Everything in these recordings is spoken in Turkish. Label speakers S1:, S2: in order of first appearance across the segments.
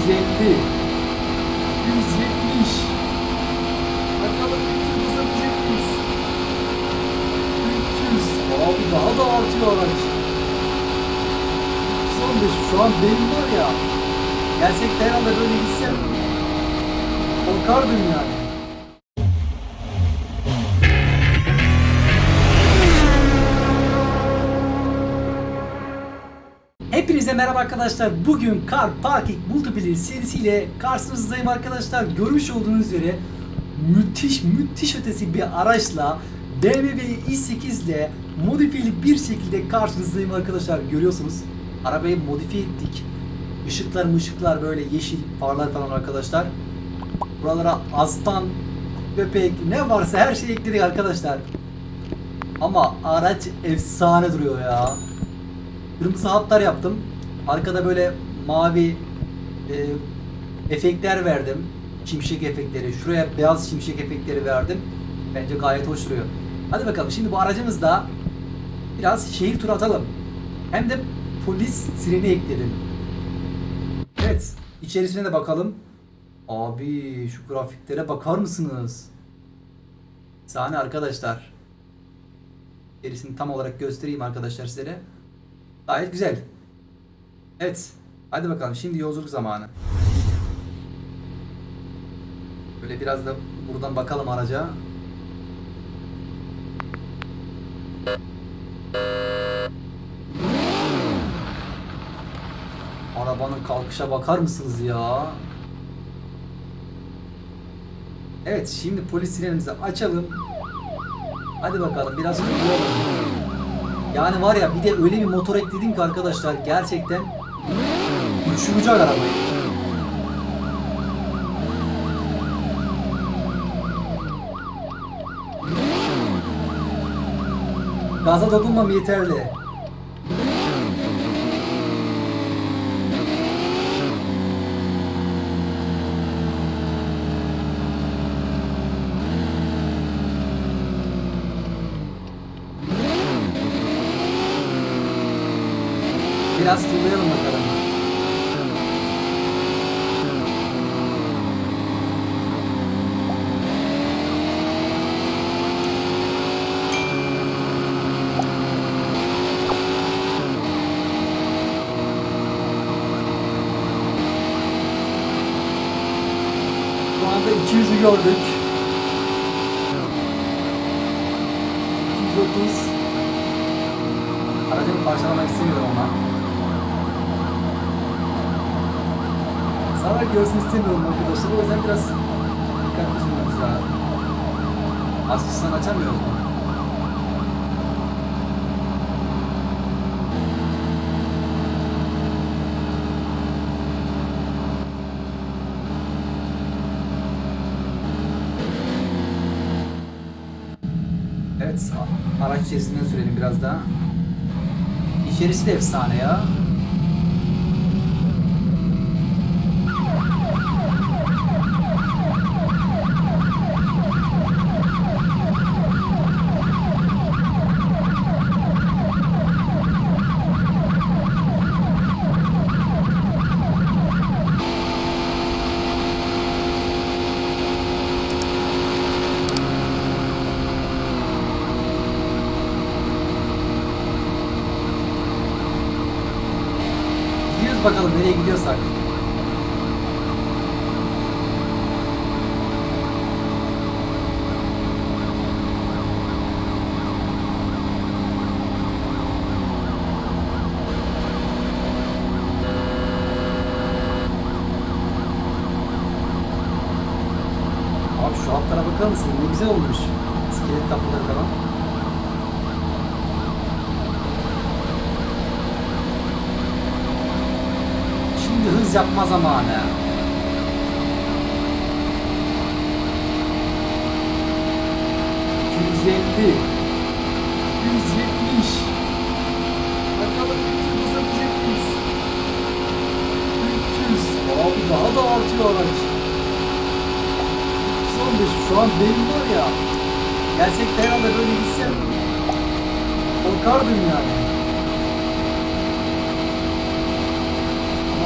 S1: 150 170 Bakalım 300 hızlanacak mıyız? 300 Abi daha da artıyor araç. 315 şu an benim var ya. Gerçekten herhalde böyle gitsem Korkardım yani Hepinize merhaba arkadaşlar. Bugün Car Parking Multiplayer serisiyle karşınızdayım arkadaşlar. Görmüş olduğunuz üzere müthiş müthiş ötesi bir araçla BMW i8 ile modifiyeli bir şekilde karşınızdayım arkadaşlar. Görüyorsunuz. Arabayı modifiye ettik. Işıklar ışıklar böyle yeşil farlar falan arkadaşlar. Buralara aslan, köpek ne varsa her şeyi ekledik arkadaşlar. Ama araç efsane duruyor ya. Kırmızı hatlar yaptım. Arkada böyle mavi e, efektler verdim. Şimşek efektleri. Şuraya beyaz şimşek efektleri verdim. Bence gayet hoş duruyor. Hadi bakalım şimdi bu aracımızda biraz şehir turu atalım. Hem de polis sireni ekledim. Evet. içerisine de bakalım. Abi şu grafiklere bakar mısınız? Sahne arkadaşlar. Gerisini tam olarak göstereyim arkadaşlar size. Gayet güzel. Evet. Hadi bakalım şimdi yolculuk zamanı. Böyle biraz da buradan bakalım araca. Arabanın kalkışa bakar mısınız ya? Evet şimdi polis sirenimizi açalım. Hadi bakalım biraz turlayalım. Yani var ya bir de öyle bir motor ekledim ki arkadaşlar gerçekten uçuracak arabayı. Gaza dokunmam yeterli. Biraz turlayalım bakalım. Şu anda 200'ü gördük. 230 Aracımı parçalamak istemiyorum ama. Zarar görsün istemiyorum arkadaşlar. O yüzden biraz dikkatli sürmemiz lazım. Asistan açamıyoruz mu? Evet, araç içerisinden sürelim biraz daha. İçerisi de efsane ya. Bakalım nereye gidiyorsak. Abi şu altlara bakar mısın? Ne güzel olmuş. İskelet kapıları falan. Şimdi hız yapma zamanı. ...250... ...170... ...bakalım 300 hızlanacak mıyız? 300... ...abi daha da artıyor araç. 315 şu an benim var ya... ...gerçekten herhalde böyle gitsem... ...korkardım yani.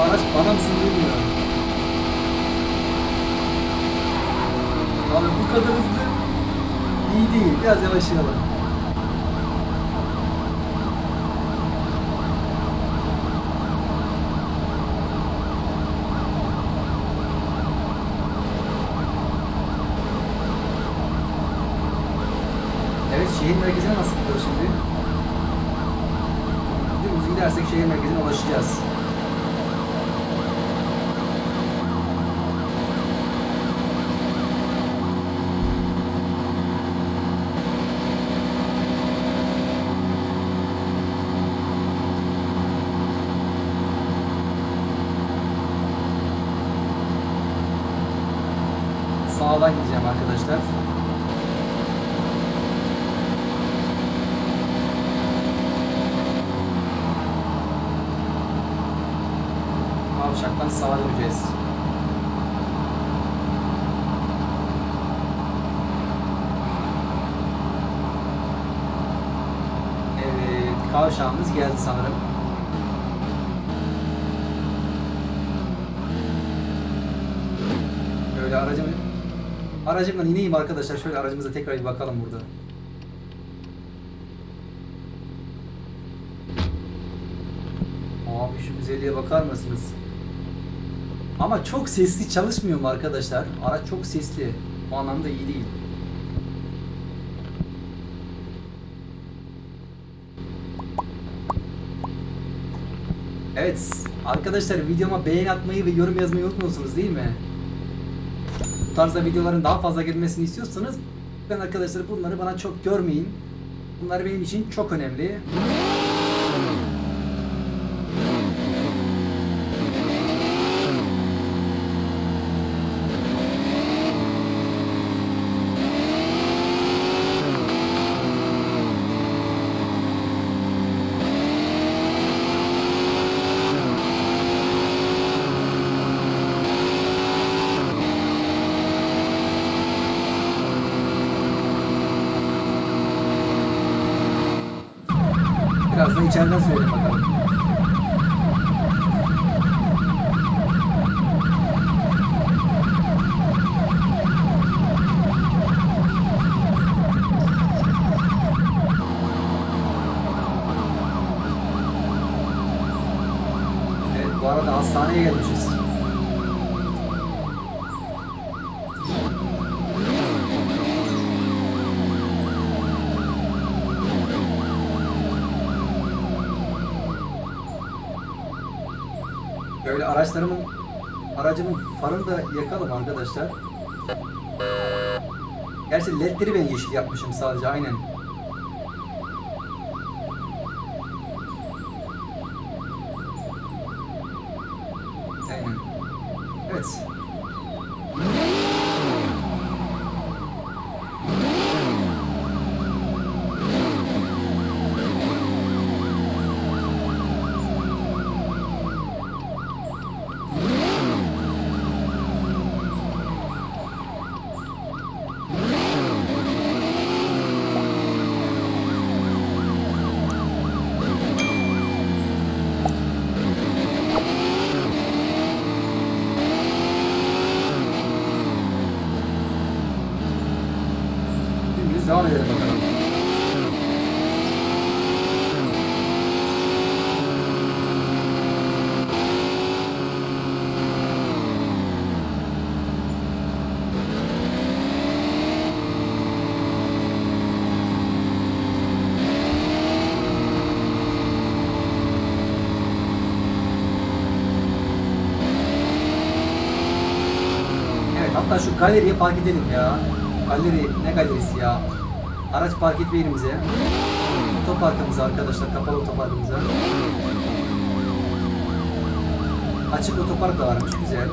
S1: araç bana mısın demiyor. Abi bu kadar hızlı iyi değil. Biraz yavaşlayalım. Kavşaktan sağa döneceğiz. Evet, kavşağımız geldi sanırım. Böyle aracımı aracımdan ineyim arkadaşlar. Şöyle aracımıza tekrar bir bakalım burada. Abi şu güzelliğe bakar mısınız? Ama çok sesli çalışmıyor mu arkadaşlar? Araç çok sesli. O anlamda iyi değil. Evet arkadaşlar videoma beğeni atmayı ve yorum yazmayı unutmuyorsunuz değil mi? Bu tarzda videoların daha fazla gelmesini istiyorsanız ben arkadaşlar bunları bana çok görmeyin. Bunlar benim için çok önemli. Biraz da içeriden söyle bakalım. Evet bu arada hastaneye gelmişiz. Böyle araçlarımın aracımın farını da yakalım arkadaşlar. Gerçi ledleri ben yeşil yapmışım sadece aynen. Aynen. Evet. Dümdüz devam edelim bakalım. Evet hatta şu galeriye park edelim ya. Galeri ne galerisi ya? Araç park etme yerimize. Otoparkımıza arkadaşlar kapalı otoparkımıza. Açık otopark da varmış güzel.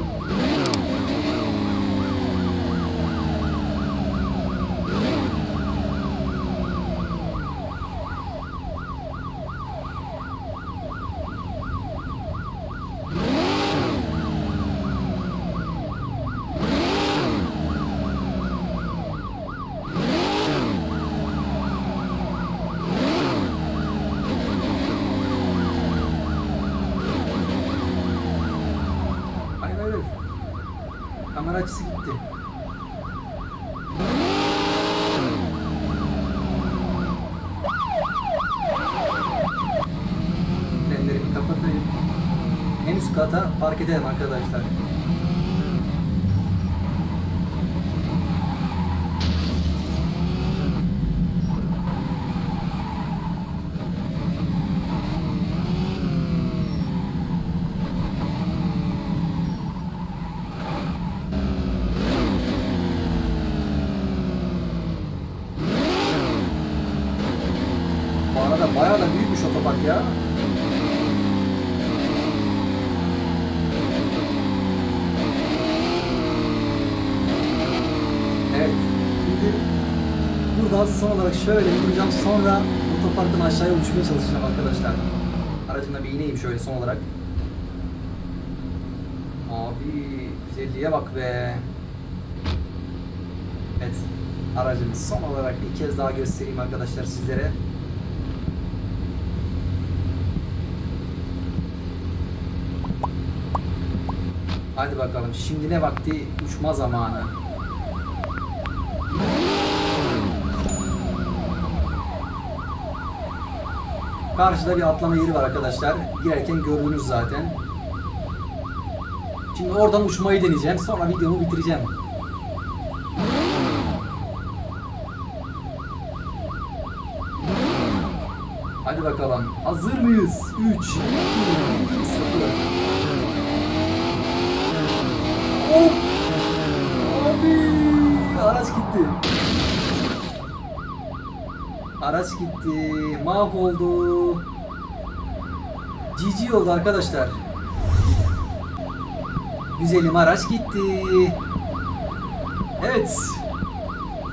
S1: Araçsı gitti. Frenlerimi kapatayım. En kata park edelim arkadaşlar. Evet. Şimdi buradan son olarak şöyle duracağım. Sonra otoparktan aşağıya uçmaya çalışacağım arkadaşlar. Aracımda bir ineyim şöyle son olarak. Abi güzelliğe bak be. Evet. Aracımı son olarak bir kez daha göstereyim arkadaşlar sizlere. Hadi bakalım şimdi ne vakti uçma zamanı. Karşıda bir atlama yeri var arkadaşlar. Girerken gördünüz zaten. Şimdi oradan uçmayı deneyeceğim. Sonra videomu bitireceğim. Hadi bakalım. Hazır mıyız? 3, 2, 1, 0. Hop! Abi! Araç gitti. Araç gitti. Mahvoldu. GG oldu arkadaşlar. Güzelim araç gitti. Evet.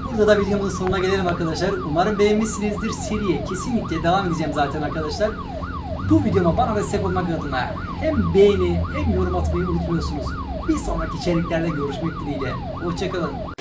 S1: Burada da videomuzun sonuna gelelim arkadaşlar. Umarım beğenmişsinizdir. Seriye kesinlikle devam edeceğim zaten arkadaşlar. Bu videoma bana destek olmak adına hem beğeni hem yorum atmayı unutmuyorsunuz. Bir sonraki içeriklerde görüşmek dileğiyle. Hoşçakalın.